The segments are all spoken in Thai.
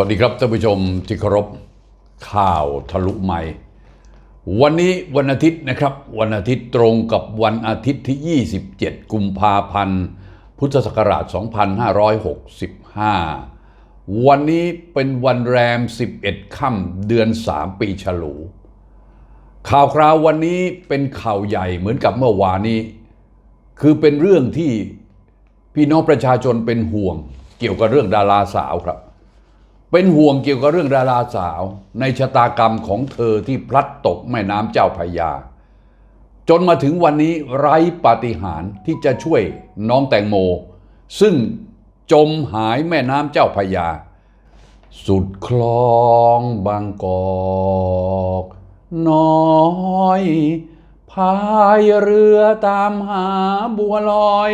วัสดีครับท่านผู้ชมที่เคารพข่าวทะลุใหม่ วันนี้วันอาทิตย์นะครับ วันอาทิตย์ตรงกับวันอาทิตย์ที่ 27 กุมภาพันธ์ พุทธศักราช 2565 วันนี้เป็นวันแรม 11 ค่ำเดือน 3 ปีฉลู ข่าวคราววันนี้เป็นข่าวใหญ่เหมือนกับเมื่อวานนี้ คือเป็นเรื่องที่พี่น้องประชาชนเป็นห่วง เกี่ยวกับเรื่องดาราสาวครับ เป็นห่วงเกี่ยวกับเรื่องดาราสาว ในชะตากรรมของเธอที่พลัดตกแม่น้ำเจ้าพยา จนมาถึงวันนี้ไร้ปาฏิหาริย์ที่จะช่วยน้องแตงโม ซึ่งจมหายแม่น้ำเจ้าพยา สุดคลองบางกอกน้อยพายเรือตามหาบัวลอย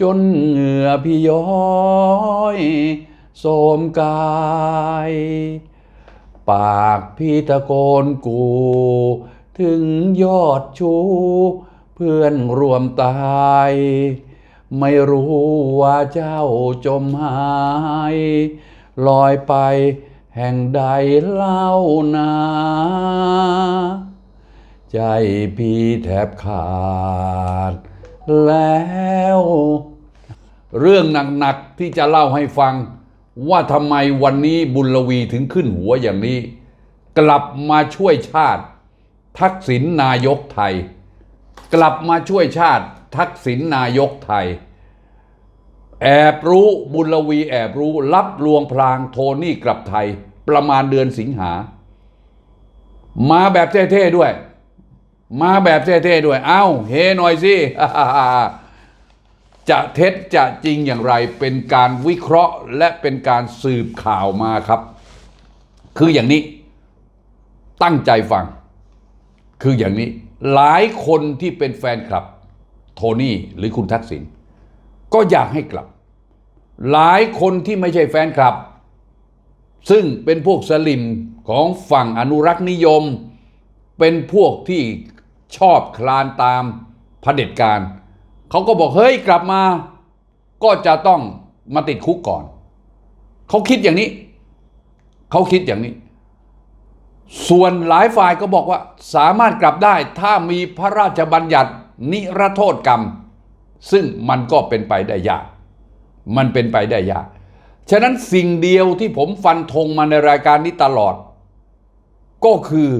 จนเหงื่อพี่ย้อย โสมกาย ปากพี่ตะโกนกู ถึงยอดชู เพื่อนรวมตาย ไม่รู้ว่าเจ้าจมหาย ลอยไปแห่งใดเล่านาใจพี่แทบขาด แล้ว เรื่องหนัก ๆ ที่จะเล่าให้ฟัง ว่าทำไมวันนี้บุญลวีถึงขึ้นหัวอย่างนี้ กลับมาช่วยชาติ ทักษิณนายกไทย กลับมาช่วยชาติ ทักษิณนายกไทย แอบรู้บุญลวีแอบรู้รับลวงพลางโทนี่กลับไทย ประมาณเดือนสิงหา มาแบบเท่ๆด้วย มาแบบเท่ๆด้วย เอ้าเฮหน่อยสิ จะเท็จจะจริงอย่างไรเป็นการวิเคราะห์และเป็นการสืบข่าวมาครับ คืออย่างนี้ ตั้งใจฟัง คืออย่างนี้ หลายคนที่เป็นแฟนคลับ โทนี่หรือคุณทักษิณก็อยากให้กลับ หลายคนที่ไม่ใช่แฟนคลับ ซึ่งเป็นพวกสลิมของฝั่งอนุรักษ์นิยม เป็นพวกที่ชอบคลานตามเผด็จการ เขาก็บอกเฮ้ยกลับมา ก็จะต้องมาติดคุกก่อน เขาคิดอย่างนี้ เขาคิดอย่างนี้ ส่วนหลายฝ่ายก็บอกว่า สามารถกลับได้ถ้ามีพระราชบัญญัตินิรโทษกรรม ซึ่งมันก็เป็นไปได้ยาก มันเป็นไปได้ยาก ฉะนั้นสิ่งเดียวที่ผมฟันธงมาในรายการนี้ตลอด ก็คือ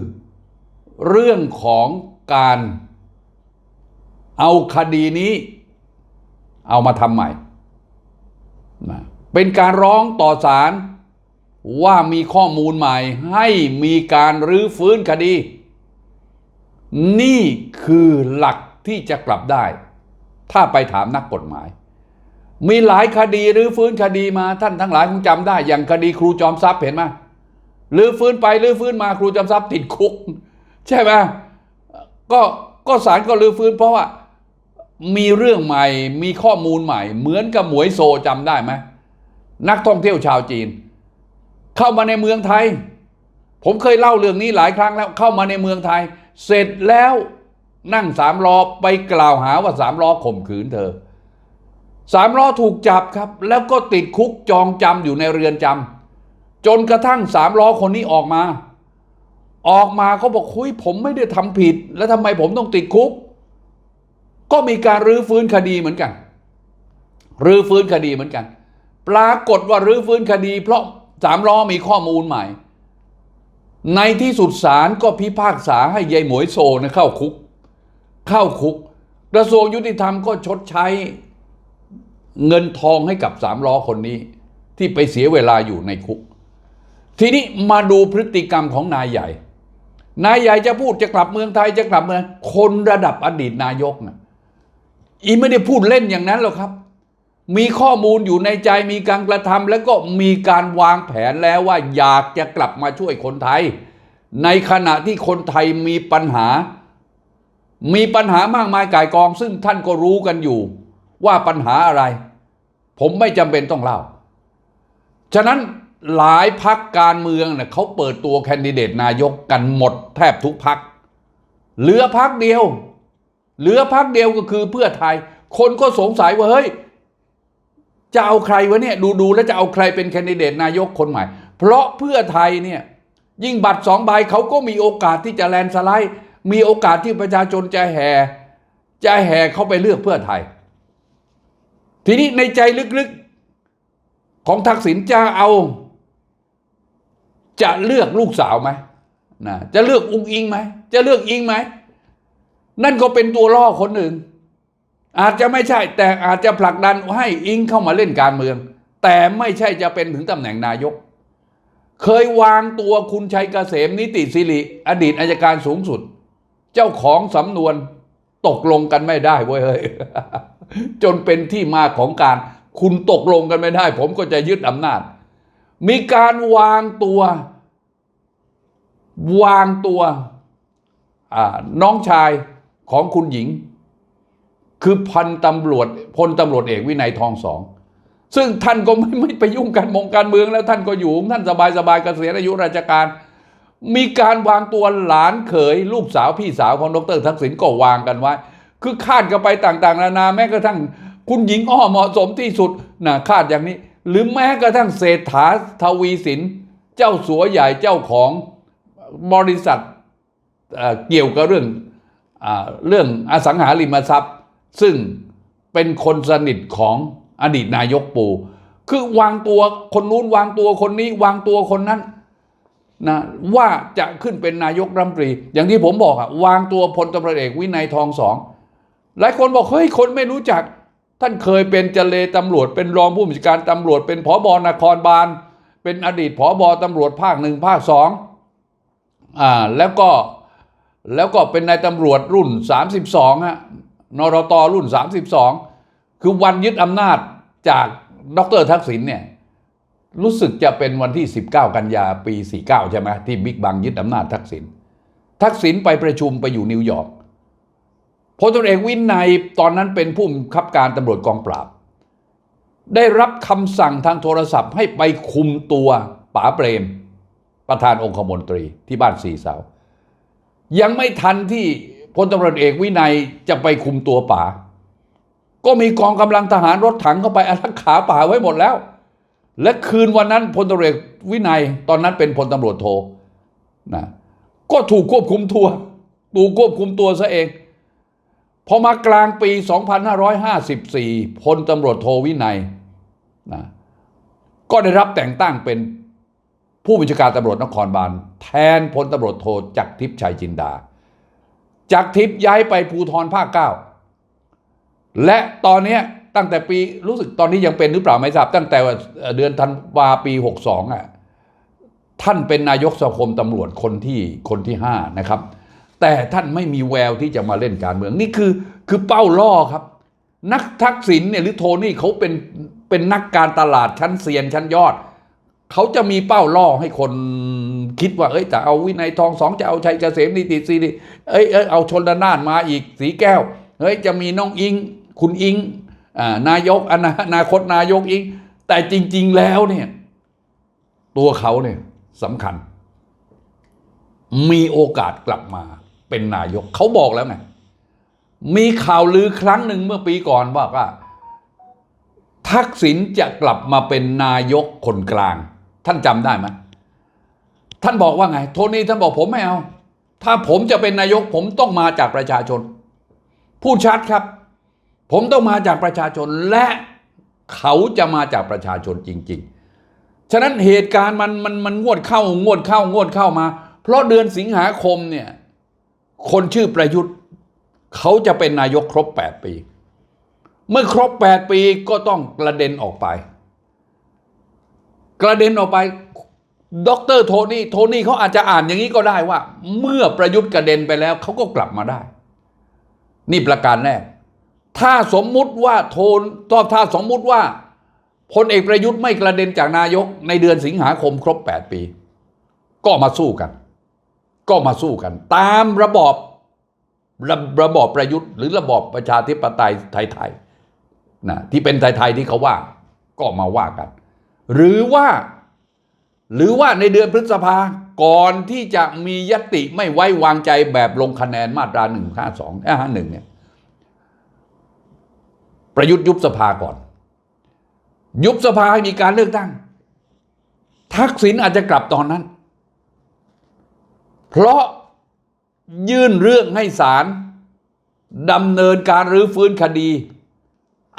เรื่องของการ เอาคดีนี้ เอามาทำใหม่นะเป็นการร้องต่อศาลว่ามีข้อมูลใหม่ ให้มีการรื้อฟื้นคดี นี่คือหลักที่จะกลับได้ ถ้าไปถามนักกฎหมาย มีหลายคดีรื้อฟื้นคดีมาท่านทั้งหลายคงจำได้ อย่างคดีครูจอมทรัพย์เห็นไหมรื้อฟื้นไปรื้อฟื้นมาครูจอมทรัพย์ติดคุก ใช่ไหมก็ก็ศาลก็รื้อฟื้นเพราะว่า มีเรื่องใหม่ มีข้อมูลใหม่ เหมือนกับหมวยโซจำได้ไหมนักท่องเที่ยวชาวจีน เข้ามาในเมืองไทย ผมเคยเล่าเรื่องนี้หลายครั้งแล้วเข้ามาในเมืองไทย เสร็จแล้วนั่งสามล้อไปกล่าวหาว่าสามล้อข่มขืนเธอสามล้อถูกจับครับ แล้วก็ติดคุกจองจำอยู่ในเรือนจำจนกระทั่งสามล้อคนนี้ออกมา ออกมาเขาบอกคุยผมไม่ได้ทำผิด แล้วทำไมผมต้องติดคุก ก็มีการรื้อฟื้นคดีเหมือนกัน รื้อฟื้นคดีเหมือนกัน ปรากฏว่ารื้อฟื้นคดี เพราะสามล้อมีข้อมูลใหม่ ในที่สุดศาลก็พิพากษาให้ยายหมวยโซนะเข้าคุก เข้าคุกกระทรวงยุติธรรมก็ชดใช้เงินทองให้กับสามล้อคนนี้ ที่ไปเสียเวลาอยู่ในคุก ทีนี้มาดูพฤติกรรมของนายใหญ่ นายใหญ่จะพูดจะกลับเมืองไทยจะกลับเมืองคนระดับอดีตนายกนะ อีไม่ได้พูดเล่นอย่างนั้นหรอกครับ มีข้อมูลอยู่ในใจมีการกระทำแล้วก็มีการวางแผนแล้วว่าอยากจะกลับมาช่วยคนไทย ในขณะที่คนไทยมีปัญหา มีปัญหามากมายกายกอง ซึ่งท่านก็รู้กันอยู่ ว่าปัญหาอะไร ผมไม่จำเป็นต้องเล่า ฉะนั้นหลายพักการเมืองเน่ยเขาเปิดตัวแคนดิเดตนายกกันหมดแทบทุกพักเหลือพักเดียว เหลือพักเดียวก็คือเพื่อไทย คนก็สงสัยว่าเฮ้ยจะเอาใครวะเนี่ยดูดูแล้วจะเอาใครเป็นแคนดิเดตนายกคนใหม่ เพราะเพื่อไทยเนี่ยยิ่งบัตรสองใบเขาก็มีโอกาสที่จะแลนสไลด์มีโอกาสที่ประชาชนจะแห่จะแห่เข้าไปเลือกเพื่อไทย ทีนี้ในใจลึกๆของทักษิณจะเอา จะเลือกลูกสาวไหมนะจะเลือกอุ้งอิงไหมจะเลือกอิงไหม นั่นก็เป็นตัวล่อคนหนึ่ง อาจจะไม่ใช่แต่อาจจะผลักดันให้อิงเข้ามาเล่นการเมือง แต่ไม่ใช่จะเป็นถึงตำแหน่งนายก เคยวางตัวคุณชัยเกษมนิติสิริ อดีตอายการสูงสุด เจ้าของสำนวนตกลงกันไม่ได้เว้ยเฮ้ยจนเป็นที่มาของการคุณตกลงกันไม่ได้ ผมก็จะยึดอำนาจ มีการวางตัว วางตัวน้องชาย ของคุณหญิง คือพันตำรวจพลตำรวจเอกวินัยทองสอง ซึ่งท่านก็ไม่ไม่ไปยุ่งการมงการเมืองแล้วท่านก็อยู่ท่านสบายสบายๆเกษียณอายุราชการ มีการวางตัวหลานเขยลูกสาวพี่สาวของดรทักษิณก็วางกันไว้ คือคาดกันไปต่างๆ นานาแม้กระทั่งคุณหญิงอ้อเหมาะสมที่สุดนะคาดอย่างนี้ หรือแม้กระทั่งเศรษฐาทวีสินเจ้าสัวใหญ่เจ้าของบริษัทเกี่ยวกับเรื่อง เรื่องอสังหาริมทรัพย์ ซึ่งเป็นคนสนิทของอดีตนายกปูคือวางตัวคนนู้นวางตัวคนนี้ วางตัวคนนั้นนะว่าจะขึ้นเป็นนายกรัฐมนตรี อย่างที่ผมบอกอะวางตัวพลตำรวจเอกวินัยทองสองหลายคนบอกเฮ้ยคนไม่รู้จัก ท่านเคยเป็นเจเลตำรวจ เป็นรองผู้บัญชาการตำรวจ เป็นผอบอนครบาล เป็นอดีตผอบอตำรวจภาคหนึ่งภาคสองอ่าแล้วก็ แล้วก็เป็นนายตำรวจรุ่น 32ฮะนรตรุ่น 32 คือวันยึดอำนาจจากดรทักษิณเนี่ยรู้สึกจะเป็นวันที่ 19 กันยาปี 49 ใช่ไหมที่บิ๊กบังยึดอำนาจทักษิณทักษิณไปประชุมไปอยู่นิวยอร์กพลตำรวจเอกวินัยตอนนั้นเป็นผู้บังคับการตำรวจกองปราบ ได้รับคำสั่งทางโทรศัพท์ให้ไปคุมตัวป๋าเปรม ประธานองคมนตรีที่บ้านสีเสา ยังไม่ทันที่พลตำรวจเอกวินัยจะไปคุมตัวป๋าก็มีกองกำลังทหารรถถังเข้าไปอารักขาป่าไว้หมดแล้ว และคืนวันนั้นพลตำรวจเอกวินัยตอนนั้นเป็นพลตำรวจโทนะก็ถูกควบคุมตัวถูกควบคุมตัวซะเอง พอมากลางปี 2554พลตำรวจโทวินัยนะก็ได้รับแต่งตั้งเป็น ผู้บัญชาการตำรวจนครบาลแทนพลตำรวจโทจักรทิพย์ชัยจินดาจักรทิพย์ย้ายไปภูธรภาคเก้าและตอนเนี้ตั้งแต่ปีรู้สึกตอนนี้ยังเป็นหรือเปล่าไม่ทราบ ตั้งแต่เดือนธันวาปี 62อะท่านเป็นนายกสมาคมตำรวจคนที่คนที่ห้านะครับ แต่ท่านไม่มีแววที่จะมาเล่นการเมืองนี่คือคือเป้าล่อครับ นักทักษิณเนี่ยหรือโทนี่เขาเป็นเป็นนักการตลาดชั้นเซียนชั้นยอด เขาจะมีเป้าล่อให้คนคิดว่า เอ้ยจะเอาวินัยทองสองจะเอาชัยเกษมนิติสิริเอ้ยเอ้ยเอาชนละนานมาอีกสีแก้วเฮ้ยจะมีน้องอิง คุณอิงอนายกอนานาคตนายกอิง แต่จริง ๆ แล้วเนี่ย ตัวเขาเนี่ยสำคัญ มีโอกาสกลับมาเป็นนายก เขาบอกแล้วไงมีข่าวลือครั้งหนึ่งเมื่อปีก่อนว่าว่าทักษิณจะกลับมาเป็นนายกคนกลาง ท่านจำได้ไหมท่านบอกว่าไง โทนี่ท่านบอกผมไม่เอา ถ้าผมจะเป็นนายกผมต้องมาจากประชาชน พูดชัดครับ ผมต้องมาจากประชาชนและเขาจะมาจากประชาชนจริง ๆ ฉะนั้นเหตุการณ์มันมันมันงวดเข้างวดเข้างวดเข้ามา เพราะเดือนสิงหาคมเนี่ยคนชื่อประยุทธ์ เขาจะเป็นนายกครบ 8 ปี เมื่อครบ 8 ปีก็ต้องกระเด็นออกไป กระเด็นออกไปด็อกเตอร์โทนี่โทนี่เขาอาจจะอ่านอย่างนี้ก็ได้ว่า เมื่อประยุทธ์กระเด็นไปแล้วเขาก็กลับมาได้ นี่ประการแรก ถ้าสมมุติว่าโทนตอบถ้าสมมุติว่าพลเอกประยุทธ์ไม่กระเด็นจากนายกในเดือนสิงหาคมครบ 8 ปี ก็มาสู้กัน ก็มาสู้กัน ตามระบอบระระบอบประยุทธ์ หรือระบอบประชาธิปไตยไทยๆนะที่เป็นไทยๆที่เขาว่าก็มาว่ากัน หรือว่าหรือว่าในเดือนพฤษภาก่อนที่จะมียติไม่ไว้วางใจแบบลงคะแนนมาตราหนึ่งห้าสองห้าหนึ่งเนี่ย ประยุทธ์ยุบสภาก่อน ยุบสภาให้มีการเลือกตั้ง ทักษิณอาจจะกลับตอนนั้น เพราะยื่นเรื่องให้ศาลดำเนินการรื้อฟื้นคดี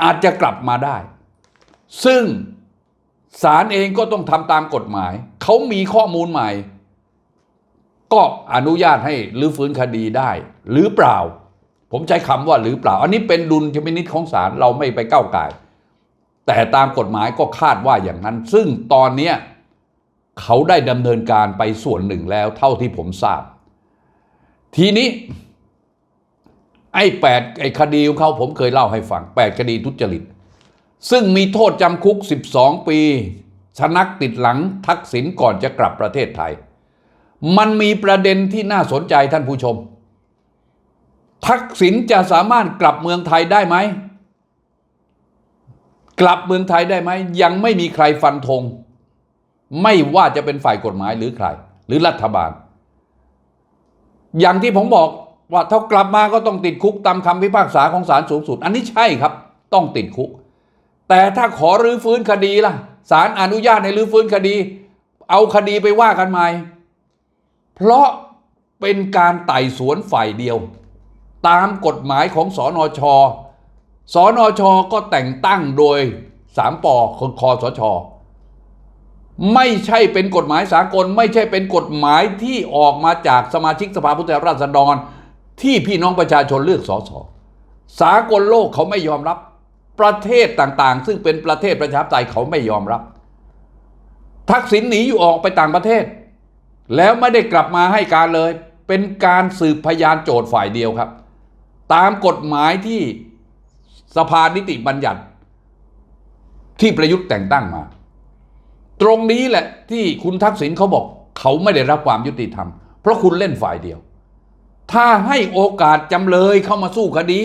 อาจจะกลับมาได้ ซึ่ง ศาลเองก็ต้องทำตามกฎหมาย เขามีข้อมูลใหม่ ก็อนุญาตให้รื้อฟื้นคดีได้ หรือเปล่า ผมใช้คำว่าหรือเปล่า อันนี้เป็นดุลยพินิจของศาลเราไม่ไปก้าวไก่แต่ตามกฎหมายก็คาดว่าอย่างนั้น ซึ่งตอนเนี้ยเขาได้ดำเนินการไปส่วนหนึ่งแล้ว เท่าที่ผมทราบ ทีนี้ ไอ้แปดไอ้คดีของเขาผมเคยเล่าให้ฟังแปดคดีทุจริต ซึ่งมีโทษจำคุก 12 ปีชนักติดหลังทักษิณก่อนจะกลับประเทศไทย มันมีประเด็นที่น่าสนใจท่านผู้ชม ทักษิณจะสามารถกลับเมืองไทยได้ไหม กลับเมืองไทยได้ไหม ยังไม่มีใครฟันธง ไม่ว่าจะเป็นฝ่ายกฎหมายหรือใคร หรือรัฐบาล อย่างที่ผมบอกว่าถ้ากลับมาก็ต้องติดคุกตามคำพิพากษาของศาลสูงสุด อันนี้ใช่ครับ ต้องติดคุก แต่ถ้าขอรื้อฟื้นคดีล่ะศาลอนุญาตให้รื้อฟื้นคดี เอาคดีไปว่ากันใหม่ เพราะเป็นการไต่สวนฝ่ายเดียว ตามกฎหมายของสอนอชสอนอชก็แต่งตั้งโดยสามปอคือคอสช ไม่ใช่เป็นกฎหมายสากล ไม่ใช่เป็นกฎหมายที่ออกมาจากสมาชิกสภาผู้แทนราษฎร ที่พี่น้องประชาชนเลือกสสสากลโลกเขาไม่ยอมรับ ประเทศต่างๆ ซึ่งเป็นประเทศประชาธิปไตยเขาไม่ยอมรับ ทักษิณหนีอยู่ออกไปต่างประเทศ แล้วไม่ได้กลับมาให้การเลย เป็นการสืบพยานโจทย์ฝ่ายเดียวครับ ตามกฎหมายที่สภานิติบัญญัติ ที่ประยุทธ์แต่งตั้งมา ตรงนี้แหละที่คุณทักษิณเขาบอก เขาไม่ได้รับความยุติธรรม เพราะคุณเล่นฝ่ายเดียว ถ้าให้โอกาสจำเลยเข้ามาสู้คดี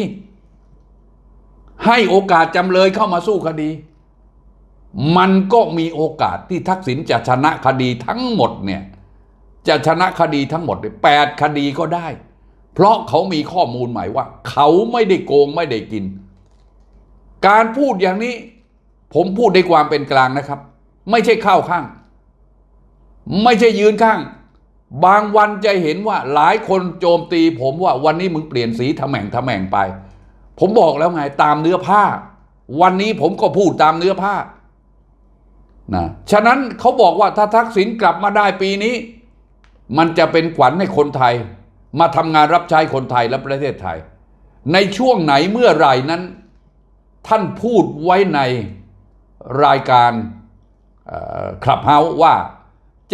ให้โอกาสจำเลยเข้ามาสู้คดี มันก็มีโอกาสที่ทักษิณจะชนะคดีทั้งหมดเนี่ยจะชนะคดีทั้งหมดเนี่ยแปดคดีก็ได้ เพราะเขามีข้อมูลใหม่ว่า เขาไม่ได้โกงไม่ได้กิน การพูดอย่างนี้ ผมพูดด้วยความเป็นกลางนะครับ ไม่ใช่เข้าข้าง ไม่ใช่ยืนข้าง บางวันจะเห็นว่าหลายคนโจมตีผมว่าวันนี้มึงเปลี่ยนสีทำแหม่งทำแหม่งไป ผมบอกแล้วไงตามเนื้อผ้า วันนี้ผมก็พูดตามเนื้อผ้านะฉะนั้นเขาบอกว่าถ้าทักษิณกลับมาได้ปีนี้ มันจะเป็นขวัญให้คนไทย มาทำงานรับใช้คนไทยและประเทศไทย ในช่วงไหนเมื่อไหร่นั้น ท่านพูดไว้ในรายการคลับเฮาส์ว่า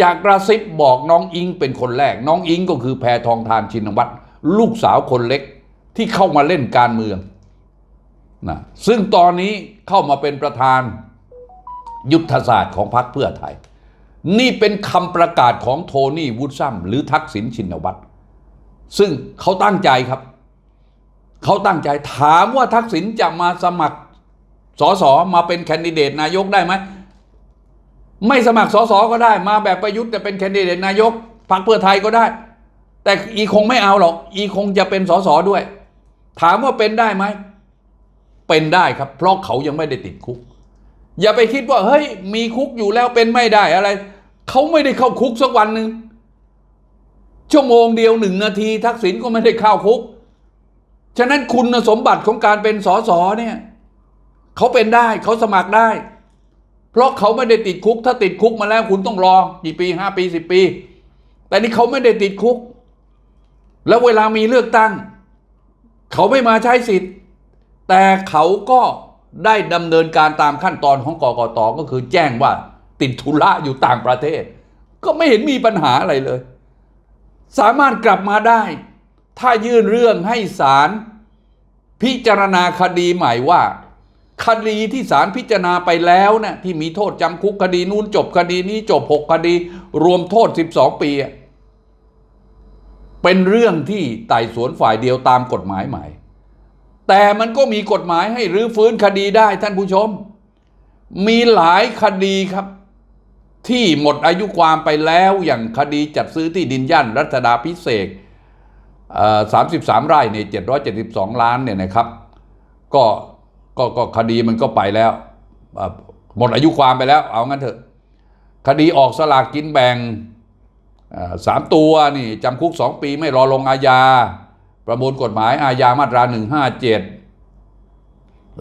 จากกระซิบบอกน้องอิงเป็นคนแรก น้องอิงก็คือแพทองทานชินวัตรลูกสาวคนเล็กที่เข้ามาเล่นการเมือง นะซึ่งตอนนี้เข้ามาเป็นประธานยุทธศาสตร์ของพรรคเพื่อไทย นี่เป็นคำประกาศของโทนี่วูดซัมหรือทักษิณชินวัตรซึ่งเขาตั้งใจครับเขาตั้งใจถามว่าทักษิณจะมาสมัครสสมาเป็นแคนดิเดตนายกได้ไหมไม่สมัครสสก็ได้มาแบบประยุทธ์จะเป็นแคนดิเดตนายกพรรคเพื่อไทยก็ได้ แต่อีคงไม่เอาหรอก อีคงจะเป็นสสด้วย ถามว่าเป็นได้ไหม เป็นได้ครับ เพราะเขายังไม่ได้ติดคุก อย่าไปคิดว่าเฮ้ยมีคุกอยู่แล้วเป็นไม่ได้อะไร เขาไม่ได้เข้าคุกสักวันหนึ่งชั่วโมงเดียวหนึ่งนาที ทักษิณก็ไม่ได้เข้าคุก ฉะนั้นคุณสมบัติของการเป็นสสเนี่ยเขาเป็นได้เขาสมัครได้ เพราะเขาไม่ได้ติดคุก ถ้าติดคุกมาแล้วคุณต้องรอกี่ปีห้าปีสิบปี แต่นี่เขาไม่ได้ติดคุก แล้วเวลามีเลือกตั้ง เขาไม่มาใช้สิทธิ์ แต่เขาก็ได้ดำเนินการตามขั้นตอนของกกตก็คือแจ้งว่าติดธุระอยู่ต่างประเทศ ก็ไม่เห็นมีปัญหาอะไรเลย สามารถกลับมาได้ ถ้ายื่นเรื่องให้ศาลพิจารณาคดีใหม่ว่า คดีที่ศาลพิจารณาไปแล้วนะ่ที่มีโทษจำคุกคดีนู้นจบคดีนี้จบหกคดี รวมโทษ 12 ปีอะเป็นเรื่องที่ไต่สวนฝ่ายเดียวตามกฎหมายใหม่ แต่มันก็มีกฎหมายให้รื้อฟื้นคดีได้ท่านผู้ชม มีหลายคดีครับ ที่หมดอายุความไปแล้วอย่างคดีจัดซื้อที่ดินย่านรัชดาพิเศษสามสิบสามไร่เนี่ยเจ็ดร้อยเจ็ดสิบสองล้านเนี่ยนะครับก็ก็ก็คดีมันก็ไปแล้วหมดอายุความไปแล้ว เอางั้นเถอะ คดีออกสลากกินแบ่งสามตัวนี่จำคุกสองปีไม่รอลงอาญา ประมวลกฎหมายอาญามาตราหนึ่งห้าเจ็ด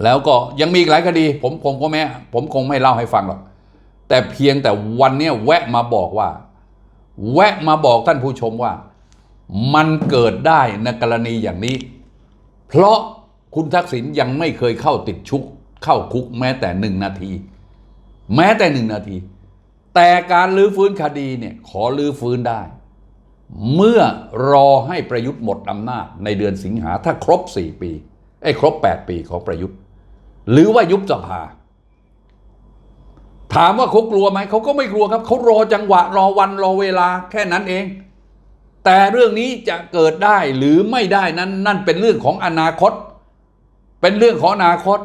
แล้วก็ยังมีอีกหลายคดี ผมคงก็ไม่ผมคงไม่เล่าให้ฟังหรอก แต่เพียงแต่วันนี้แวะมาบอกว่า แวะมาบอกท่านผู้ชมว่า มันเกิดได้ในกรณีอย่างนี้ เพราะคุณทักษิณยังไม่เคยเข้าติดชุก เข้าคุกแม้แต่หนึ่งนาที แม้แต่หนึ่งนาที แต่การลื้อฟื้นคดีเนี่ยขอลื้อฟื้นได้ เมื่อรอให้ประยุทธ์หมดอำนาจในเดือนสิงหาถ้าครบ 4 ปีไอ้ครบ 8 ปีของประยุทธ์ หรือว่ายุบสภา ถามว่าเขากลัวไหมเขาก็ไม่กลัวครับเขารอจังหวะรอวันรอเวลาแค่นั้นเอง แต่เรื่องนี้จะเกิดได้หรือไม่ได้นั้นนั่นเป็นเรื่องของอนาคต เป็นเรื่องของอนาคต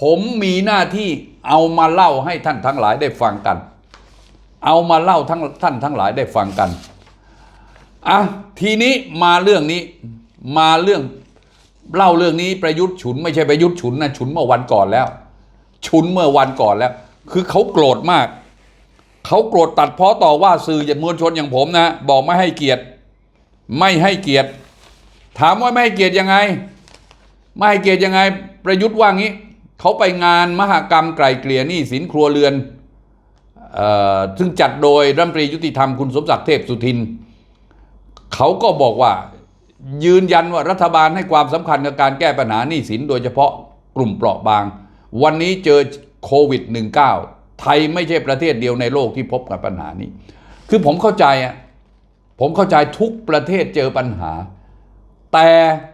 ผมมีหน้าที่เอามาเล่าให้ท่านทั้งหลายได้ฟังกัน เอามาเล่าทั้งท่านทั้งหลายได้ฟังกัน อะทีนี้มาเรื่องนี้มาเรื่องเล่าเรื่องนี้ประยุทธ์ฉุน ไม่ใช่ประยุทธ์ฉุนนะฉุนเมื่อวันก่อนแล้ว ฉุนเมื่อวันก่อนแล้ว คือเขาโกรธมาก เขาโกรธตัดเพ้อต่อว่าสื่ออย่างมวลชนอย่างผมนะ บอกไม่ให้เกียรติ ไม่ให้เกียรติ ถามว่าไม่ให้เกียรติยังไง ไม่ให้เกียรติยังไง ประยุทธ์ว่างี้เขาไปงานมหกรรมไกลเกลี่ยหนี้สินครัวเรือนเอ่อซึ่งจัดโดยรัฐมนตรียุติธรรมคุณสมศักดิ์เทพสุทิน เขาก็บอกว่ายืนยันว่ารัฐบาลให้ความสำคัญกับการแก้ปัญหาหนี้สินโดยเฉพาะกลุ่มเปราะบาง วันนี้เจอโควิด -19 ไทยไม่ใช่ประเทศเดียวในโลกที่พบกับปัญหานี้ คือผมเข้าใจอะผมเข้าใจทุกประเทศเจอปัญหา แต่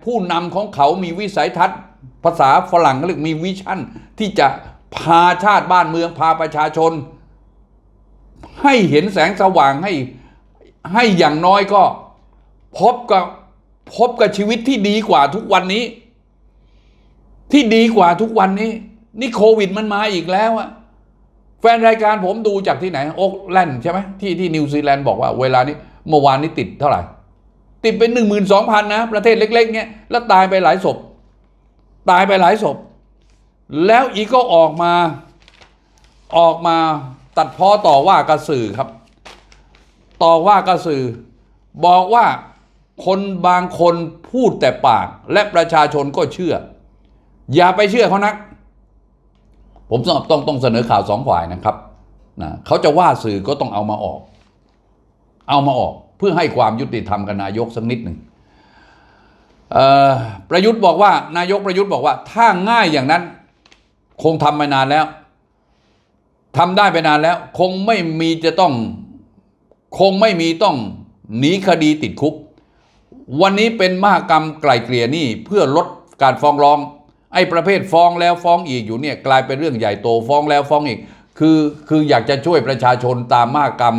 ผู้นำของเขามีวิสัยทัศน์ ภาษาฝรั่งเขาเรียกมีวิชั่น ที่จะพาชาติบ้านเมืองพาประชาชน ให้เห็นแสงสว่างให้ให้อย่างน้อยก็ พบกับพบกับชีวิตที่ดีกว่าทุกวันนี้ ที่ดีกว่าทุกวันนี้ นี่โควิดมันมาอีกแล้วอะแฟนรายการผมดูจากที่ไหนโอ๊กแลนด์ใช่ไหมที่ที่นิวซีแลนด์บอกว่าเวลานี้เมื่อวานนี้ติดเท่าไหร่ ติดเป็นหนึ่งหมื่นสองพันนะ ประเทศเล็ก ๆ เนี้ยแล้วตายไปหลายศพ ตายไปหลายศพ แล้วอีกก็ออกมาออกมาตัดพ้อต่อว่ากระสือครับ ต่อว่ากระสือ บอกว่า คนบางคนพูดแต่ปาก และประชาชนก็เชื่อ อย่าไปเชื่อเขานัก ผมต้องต้องต้องเสนอข่าวสองฝ่ายนะครับนะเขาจะว่าสื่อก็ต้องเอามาออก เอามาออกเพื่อให้ความยุติธรรมกับนายกสักนิดหนึ่งประยุทธ์บอกว่านายกประยุทธ์บอกว่า ถ้าง่ายอย่างนั้น คงทำไปนานแล้วทำได้ไปนานแล้ว คงไม่มีจะต้อง คงไม่มีต้องหนีคดีติดคุก วันนี้เป็นมหกรรมไกล่เกลี่ยหนี้เพื่อลดการฟ้องร้อง ไอ้ประเภทฟ้องแล้วฟ้องอีกอยู่เนี่ยกลายเป็นเรื่องใหญ่โตฟ้องแล้วฟ้องอีก คือคืออยากจะช่วยประชาชนตามมหกรรม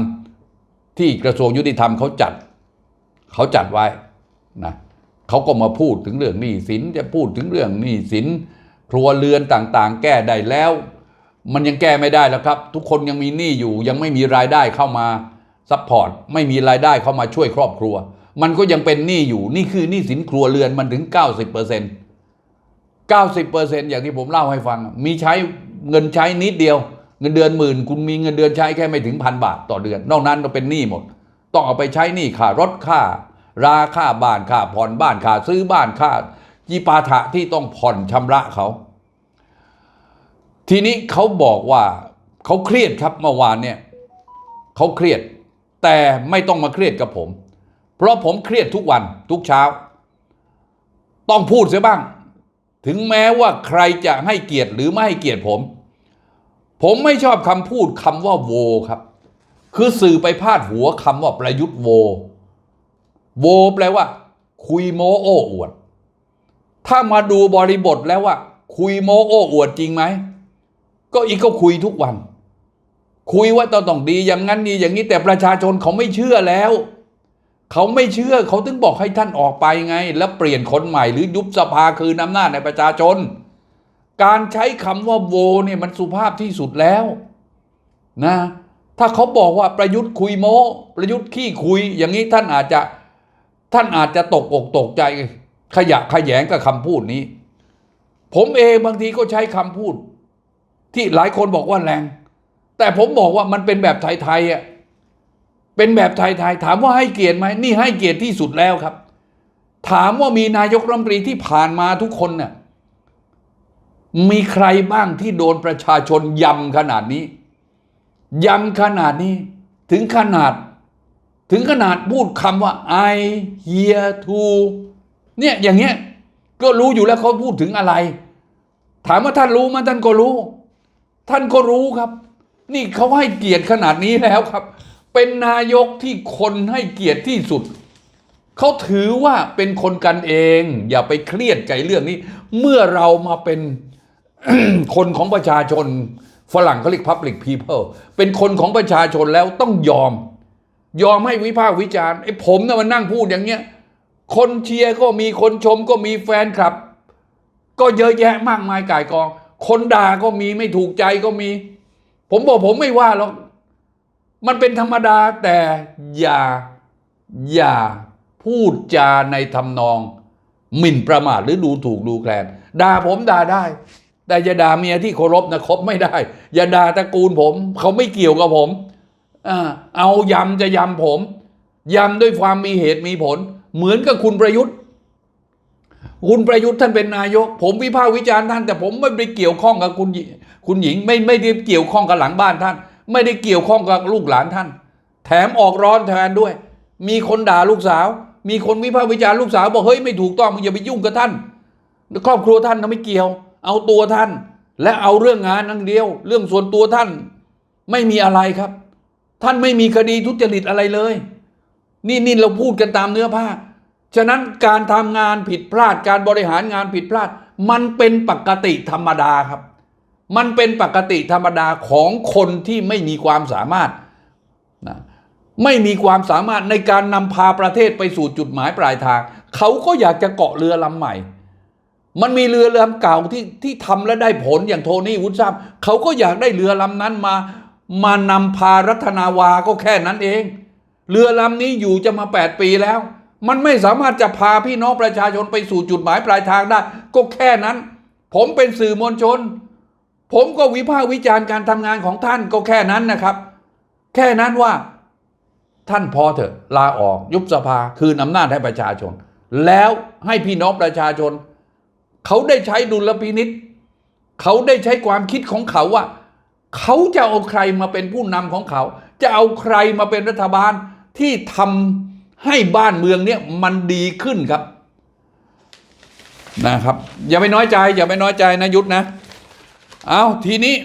ที่กระทรวงยุติธรรมเขาจัดเขาจัดไว้นะเขาก็มาพูดถึงเรื่องหนี้สินจะพูดถึงเรื่องหนี้สินครัวเรือนต่างๆ แก้ได้แล้ว มันยังแก้ไม่ได้แล้วครับ ทุกคนยังมีหนี้อยู่ยังไม่มีรายได้เข้ามาซัพพอร์ตไม่มีรายได้เข้ามาช่วยครอบครัว มันก็ยังเป็นหนี้อยู่นี่คือหนี้สินครัวเรือนมันถึง 90เปอร์เซ็นต์90เปอร์เซ็นต์อย่างที่ผมเล่าให้ฟัง มีใช้เงินใช้นิดเดียว เงินเดือนหมื่น คุณมีเงินเดือนใช้แค่ไม่ถึงพันบาทต่อเดือน นอกนั้นก็เป็นหนี้หมด ต้องเอาไปใช้หนี้ค่ารถค่า ราค่าบ้านค่าผ่อนบ้านค่าซื้อบ้านค่าจีปาถะที่ต้องผ่อนชำระเขา ทีนี้เขาบอกว่าเขาเครียดครับเมื่อวานเนี่ยเขาเครียดแต่ไม่ต้องมาเครียดกับผม ราะผมเครียดทุกวันทุกเช้า ต้องพูดเสียบ้าง ถึงแม้ว่าใครจะให้เกียรติหรือไม่ให้เกียรติผม ผมไม่ชอบคำพูดคำว่าโวครับ คือสื่อไปพาดหัวคำว่าประยุทธ์โว โวแปลว่า คุยโมโอ้อวด ถ้ามาดูบริบทแล้วว่า คุยโมโอ้อวดจริงไหม ก็อีกก็คุยทุกวัน คุยว่าต้องต้องดีอย่างนั้นดีอย่างนี้แต่ประชาชนเขาไม่เชื่อแล้ว เขาไม่เชื่อเขาถึงบอกให้ท่านออกไปไง แล้วเปลี่ยนคนใหม่หรือยุบสภาคืนอำนาจในประชาชน การใช้คำว่าโวเนี่ยมันสุภาพที่สุดแล้วนะถ้าเขาบอกว่าประยุทธ์คุยโมประยุทธ์ขี้คุย อย่างนี้ท่านอาจจะท่านอาจจะตกอกตกใจขยะขยงกับคำพูดนี้ ผมเองบางทีก็ใช้คำพูด ที่หลายคนบอกว่าแรง แต่ผมบอกว่ามันเป็นแบบไทยๆอะ เป็นแบบไทยๆถามว่าให้เกียรติไหมนี่ให้เกียรติที่สุดแล้วครับ ถามว่ามีนายกรัฐมนตรีที่ผ่านมาทุกคนเนี่ยมีใครบ้างที่โดนประชาชนยำขนาดนี้ยำขนาดนี้ ถึงขนาด ถึงขนาดพูดคำว่า I hear to เนี่ยอย่างเงี้ยก็รู้อยู่แล้วเขาพูดถึงอะไร ถามว่าท่านรู้ไหมท่านก็รู้ ท่านก็รู้ครับ นี่เขาให้เกียรติขนาดนี้แล้วครับ เป็นนายกที่คนให้เกียรติที่สุด เขาถือว่าเป็นคนกันเอง อย่าไปเครียดใจเรื่องนี้ เมื่อเรามาเป็นคนของประชาชน ฝรั่งเขาเรียก public people เป็นคนของประชาชนแล้วต้องยอม ยอมให้วิพากษ์วิจารณ์ไอ้ผมนะมันนั่งพูดอย่างเงี้ย คนเชียร์ก็มีคนชมก็มีแฟนคลับ ก็เยอะแยะมากมายก่ายกอง คนด่าก็มีไม่ถูกใจก็มี ผมบอกผมไม่ว่าหรอก มันเป็นธรรมดาแต่อย่าอย่าพูดจาในทำนอง หมิ่นประมาทหรือดูถูกดูแคลนด่าผมด่าได้ แต่อย่าด่าเมียที่เคารพนะคบไม่ได้ อย่าด่าตระกูลผม เขาไม่เกี่ยวกับผมอเอายำจะยำผมยำด้วยความมีเหตุมีผล เหมือนกับคุณประยุทธ์ คุณประยุทธ์ท่านเป็นนายก ผมวิพากษ์วิจารณ์ท่าน แต่ผมไม่ได้เกี่ยวข้องกับคุณคุณหญิง ไม่ไม่ได้เกี่ยวข้องกับหลังบ้านท่าน ไม่ได้เกี่ยวข้องกับลูกหลานท่าน แถมออกร้อนแทนด้วย มีคนด่าลูกสาว มีคนวิพากษ์วิจารณ์ลูกสาวบอกเฮ้ยไม่ถูกต้องมึงอย่าไปยุ่งกับท่าน ครอบครัวท่านนะไม่เกี่ยว เอาตัวท่าน และเอาเรื่องงานนั่งเดียว เรื่องส่วนตัวท่าน ไม่มีอะไรครับ ท่านไม่มีคดีทุจริตอะไรเลย นี่นี่เราพูดกันตามเนื้อผ้าฉะนั้นการทำงานผิดพลาดการบริหารงานผิดพลาด มันเป็นปกติธรรมดาครับ มันเป็นปกติธรรมดาของคนที่ไม่มีความสามารถนะไม่มีความสามารถในการนำพาประเทศไปสู่จุดหมายปลายทาง เขาก็อยากจะเกาะเรือลำใหม่ มันมีเรือลำเก่าที่ที่ทำและได้ผลอย่างโทนี่วุฒิซัมเขาก็อยากได้เรือลำนั้นมามานำพารัฐนาวาก็แค่นั้นเอง เรือลำนี้อยู่จะมา 8 ปีแล้ว มันไม่สามารถจะพาพี่น้องประชาชนไปสู่จุดหมายปลายทางได้ ก็แค่นั้น ผมเป็นสื่อมวลชน ผมก็วิพากษ์วิจารณ์การทำงานของท่านก็แค่นั้นนะครับ แค่นั้นว่าท่านพอเถอะลาออกยุบสภาคืนอำนาจให้ประชาชน แล้วให้พี่น้องประชาชน เขาได้ใช้ดุลพินิษเขาได้ใช้ความคิดของเขาว่า เขาจะเอาใครมาเป็นผู้นำของเขา จะเอาใครมาเป็นรัฐบาลที่ทำให้บ้านเมืองเนี่ยมันดีขึ้นครับนะครับ อย่าไปน้อยใจ อย่าไปน้อยใจนะยุทธนะ เอาทีนี้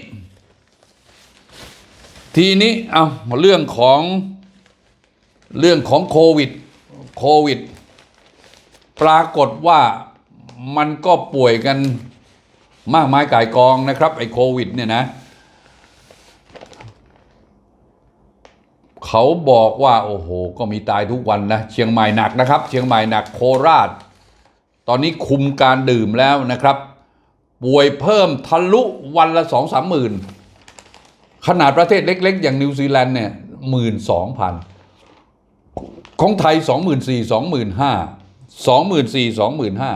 ทีนี้เอาเรื่องของเรื่องของโควิดโควิด ปรากฏว่ามันก็ป่วยกันมากมายก่ายกองนะครับ ไอ้โควิดเนี่ยนะ เขาบอกว่า โอ้โห ก็มีตายทุกวันนะ เชียงใหม่หนักนะครับ เชียงใหม่หนักโคราช ตอนนี้คุมการดื่มแล้วนะครับ ป่วยเพิ่มทะลุวันละสองสามหมื่นขนาดประเทศเล็ก ๆ อย่างนิวซีแลนด์เนี่ยหมื่นสองพันของไทยสองหมื่นสี่สองหมื่นห้าสองหมื่นสี่สองหมื่นห้า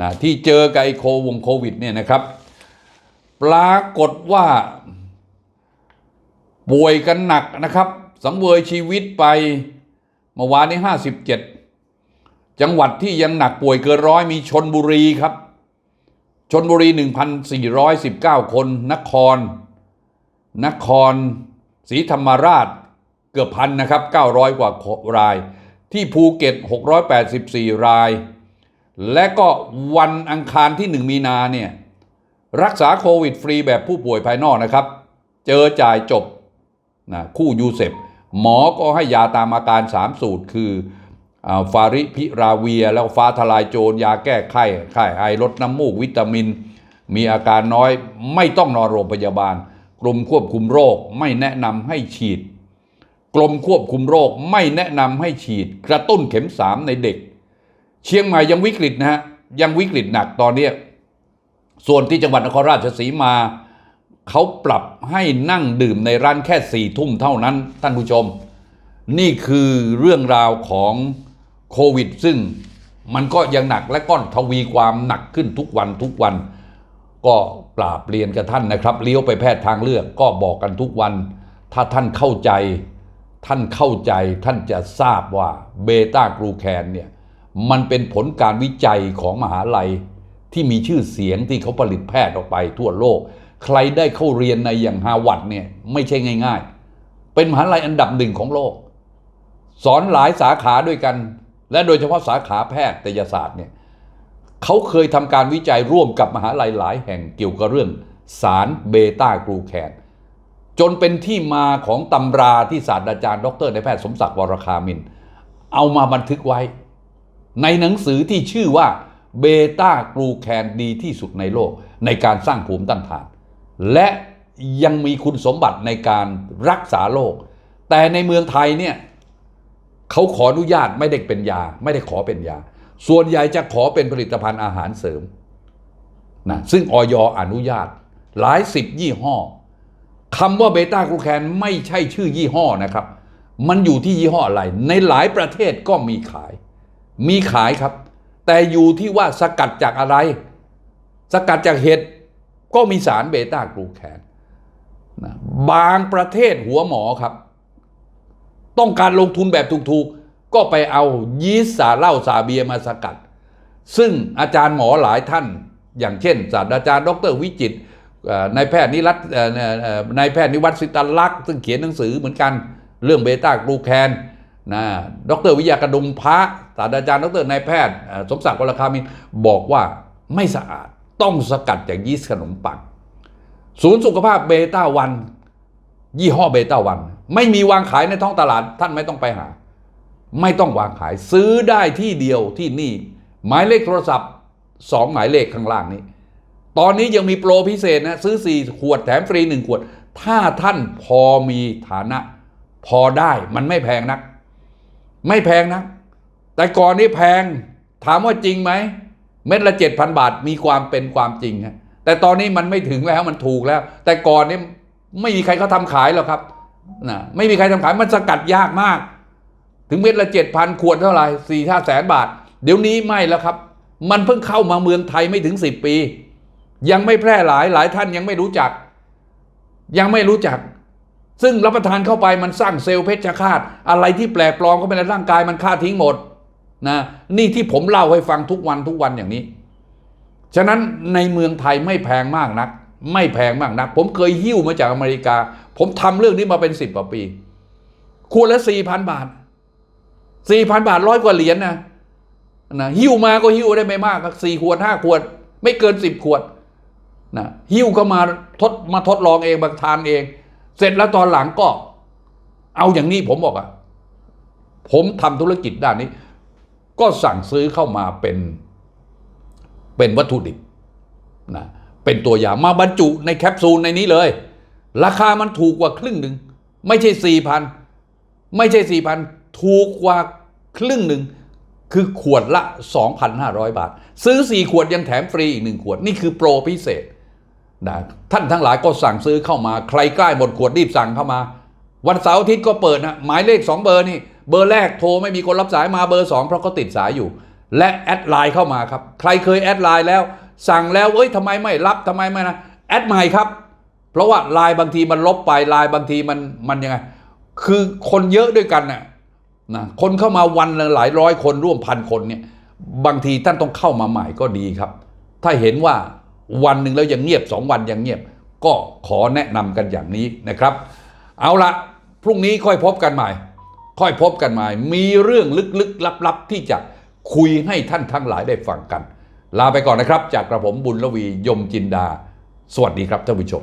นะที่เจอกับไอโควงโควิดเนี่ยนะครับ ปรากฏว่าป่วยกันหนักนะครับ สังเวยชีวิตไปเมื่อวานนี้ห้าสิบเจ็ดจังหวัดที่ยังหนักป่วยเกินร้อยมีชนบุรีครับ ชนบุรี 1,419 คน นคร นครศรีธรรมราชเกือบพันนะครับ 900 กว่าราย ที่ภูเก็ต 684 ราย และก็วันอังคารที่ 1 มีนาเนี่ย รักษาโควิดฟรีแบบผู้ป่วยภายนอกนะครับ เจอจ่ายจบนะคู่ยูเซปหมอก็ให้ยาตามอาการ 3 สูตรคือ ฟาริพิราเวีย แล้วฟ้าทลายโจรยาแก้ไข้ไข้ไอลดน้ำมูกวิตามิน มีอาการน้อยไม่ต้องนอนโรงพยาบาล กรมควบคุมโรคไม่แนะนำให้ฉีด กรมควบคุมโรคไม่แนะนำให้ฉีด กระตุ้นเข็มสามในเด็ก เชียงใหม่ยังวิกฤตนะฮะยังวิกฤตหนักตอนนี้ส่วนที่จังหวัดนครราชสีมาเขาปรับให้นั่งดื่มในร้านแค่สี่ทุ่มเท่านั้นท่านผู้ชม นี่คือเรื่องราวของ โควิด ซึ่งมันก็ยังหนักและก็ทวีความหนักขึ้นทุกวันทุกวัน ก็ปราบเรียนกับท่านนะครับ เลี้ยวไปแพทย์ทางเลือกก็บอกกันทุกวัน ถ้าท่านเข้าใจ ท่านเข้าใจท่านจะทราบว่าเบต้ากรูแคนเนี่ยมันเป็นผลการวิจัยของมหาลัยที่มีชื่อเสียงที่เขาผลิตแพทย์ออกไปทั่วโลก ใครได้เข้าเรียนในอย่างฮาวาดเนี่ยไม่ใช่ง่าย ๆ เป็นมหาลัยอันดับหนึ่งของโลก สอนหลายสาขาด้วยกัน และโดยเฉพาะสาขาแพทยศาสตร์เนี่ยเขาเคยทำการวิจัยร่วมกับมหาลัยหลายแห่งเกี่ยวกับเรื่องสารเบต้ากรูแคนจนเป็นที่มาของตำราที่ศาสตราจารย์ ดรนายแพทย์สมศักดิ์วรคามิน เอามาบันทึกไว้ ในหนังสือที่ชื่อว่าเบต้ากรูแคนดีที่สุดในโลก ในการสร้างภูมิต้านทาน และยังมีคุณสมบัติในการรักษาโรคแต่ในเมืองไทยเนี่ย เขาขออนุญาตไม่ได้เป็นยา ไม่ได้ขอเป็นยา ส่วนใหญ่จะขอเป็นผลิตภัณฑ์อาหารเสริมนะซึ่งออยอนุญาต หลายสิบยี่ห้อคำว่าเบต้ากลูแคนไม่ใช่ชื่อยี่ห้อนะครับ มันอยู่ที่ยี่ห้ออะไร ในหลายประเทศก็มีขาย มีขายครับ แต่อยู่ที่ว่าสกัดจากอะไร สกัดจากเห็ดก็มีสารเบต้ากลูแคนนะบางประเทศหัวหมอครับ ต้องการลงทุนแบบถูกๆ ก็ไปเอายีสต์สาเหล้าสาเบียมาสกัด ซึ่งอาจารย์หมอหลายท่าน อย่างเช่น ศาสตราจารย์ดรวิจิตนายแพทย์นิรัตนายแพทย์นิวัฒน์สิตาลักษ์ซึ่งเขียนหนังสือเหมือนกันเรื่องเบต้ากลูแคนนะดรวิยากระดุมพระศาสตราจารย์ดรนายแพทย์ สมศักดิ์วรคามินบอกว่าไม่สะอาดต้องสกัดจากยีสต์ขนมปังศูนย์สุขภาพเบต้าวัน ยี่ห้อเบต้าวัน ไม่มีวางขายในท้องตลาดท่านไม่ต้องไปหา ไม่ต้องวางขายซื้อได้ที่เดียวที่นี่ หมายเลขโทรศัพท์สองหมายเลขข้างล่างนี้ ตอนนี้ยังมีโปรพิเศษนะซื้อ 4 ขวดแถมฟรี 1 ขวด ถ้าท่านพอมีฐานะ พอได้มันไม่แพงนัก ไม่แพงนะ แต่ก่อนนี้แพงถามว่าจริงไหม เม็ดละเจ็ดพันบาทมีความเป็นความจริงฮะแต่ตอนนี้มันไม่ถึงแล้วมันถูกแล้ว แต่ก่อนนี้ไม่มีใครเขาทำขายหรอกครับ นะไม่มีใครทำขายมันสกัดยากมาก ถึงเม็ดละเจ็ดพันขวดเท่าไหร่สี่ห้าแสนบาท เดี๋ยวนี้ไม่แล้วครับ มันเพิ่งเข้ามาเมืองไทยไม่ถึงสิบปี ยังไม่แพร่หลายหลายท่านยังไม่รู้จัก ยังไม่รู้จัก ซึ่งรับประทานเข้าไปมันสร้างเซลล์เพชฌฆาต อะไรที่แปลกปลอมเข้าไปในร่างกายมันฆ่าทิ้งหมดนะนี่ที่ผมเล่าให้ฟังทุกวันทุกวันอย่างนี้ ฉะนั้นในเมืองไทยไม่แพงมากนัก ไม่แพงมากนักผมเคยหิ้วมาจากอเมริกา ผมทำเรื่องนี้มาเป็นสิบกว่าปีขวดละสี่พันบาทสี่พันบาทร้อยกว่าเหรียญนะนะหิ้วมาก็หิ้วได้ไม่มากสี่ขวดห้าขวด ไม่เกินสิบขวดนะหิ้วเข้ามาทดมาทดลองเองมาทานเอง เสร็จแล้วตอนหลังก็ เอาอย่างนี้ผมบอกอะผมทำธุรกิจด้านนี้ ก็สั่งซื้อเข้ามาเป็น เป็นวัตถุดิบนะ เป็นตัวยามาบรรจุในแคปซูลในนี้เลย ราคามันถูกกว่าครึ่งหนึ่ง ไม่ใช่สี่พันไม่ใช่สี่พันถูกกว่าครึ่งหนึ่ง คือขวดละ 2,500 บาท ซื้อ 4 ขวดยังแถมฟรีอีก 1 ขวด นี่คือโปรพิเศษนะท่านทั้งหลายก็สั่งซื้อเข้ามา ใครใกล้หมดขวดรีบสั่งเข้ามา วันเสาร์อาทิตย์ก็เปิดนะหมายเลข 2 เบอร์นี่ เบอร์แรกโทรไม่มีคนรับสายมาเบอร์ 2 เพราะเขาติดสายอยู่ และแอดไลน์เข้ามาครับ ใครเคยแอดไลน์แล้ว สั่งแล้วเอ้ยทำไมไม่รับทำไมไม่นะแอดใหม่ครับ เพราะว่าไลน์บางทีมันลบไปไลน์บางทีมันมันยังไง คือคนเยอะด้วยกันน่ะนะคนเข้ามาวันละหลายร้อยคนร่วมพันคนเนี่ยบางทีท่านต้องเข้ามาใหม่ก็ดีครับ ถ้าเห็นว่าวันหนึ่งแล้วยังเงียบสองวันยังเงียบ ก็ขอแนะนำกันอย่างนี้นะครับ เอาละพรุ่งนี้ค่อยพบกันใหม่ ค่อยพบกันใหม่ มีเรื่องลึกๆลับๆที่จะคุยให้ท่านทั้งหลายได้ฟังกัน ลาไปก่อนนะครับ จากกระผมบุญละวียมจินดา สวัสดีครับท่านผู้ชม